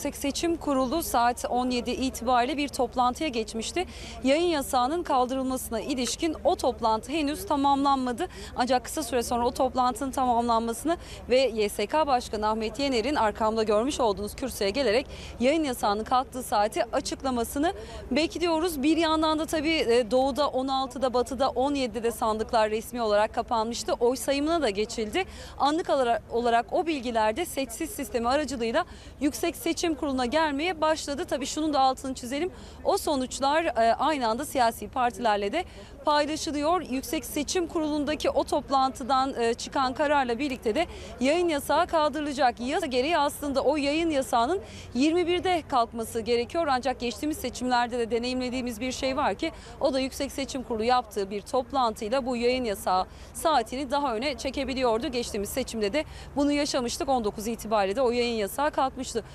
Yüksek Seçim Kurulu saat 17 itibariyle bir toplantıya geçmişti. Yayın yasağının kaldırılmasına ilişkin o toplantı henüz tamamlanmadı. Ancak kısa süre sonra o toplantının tamamlanmasını ve YSK Başkanı Ahmet Yener'in arkamda görmüş olduğunuz kürsüye gelerek yayın yasağının kalktığı saati açıklamasını bekliyoruz. Bir yandan da tabii e, doğuda 16'da batıda 17'de de sandıklar resmi olarak kapanmıştı. Oy sayımına da geçildi. Anlık olarak o bilgilerde seçsiz sistemi aracılığıyla Yüksek Seçim Kurulu'na gelmeye başladı. Tabii şunun da altını çizelim. O sonuçlar e, aynı anda siyasi partilerle de paylaşılıyor. Yüksek Seçim Kurulu'ndaki o toplantıdan e, çıkan kararla birlikte de yayın yasağı kaldırılacak. Yasa gereği aslında o yayın yasağının 21'de kalkması gerekiyor. Ancak geçtiğimiz seçimlerde de deneyimlediğimiz bir şey var ki o da Yüksek Seçim Kurulu yaptığı bir toplantıyla bu yayın yasağı saatini daha öne çekebiliyordu. Geçtiğimiz seçimde de bunu yaşamıştık. 19 itibariyle de o yayın yasağı kalkmıştı.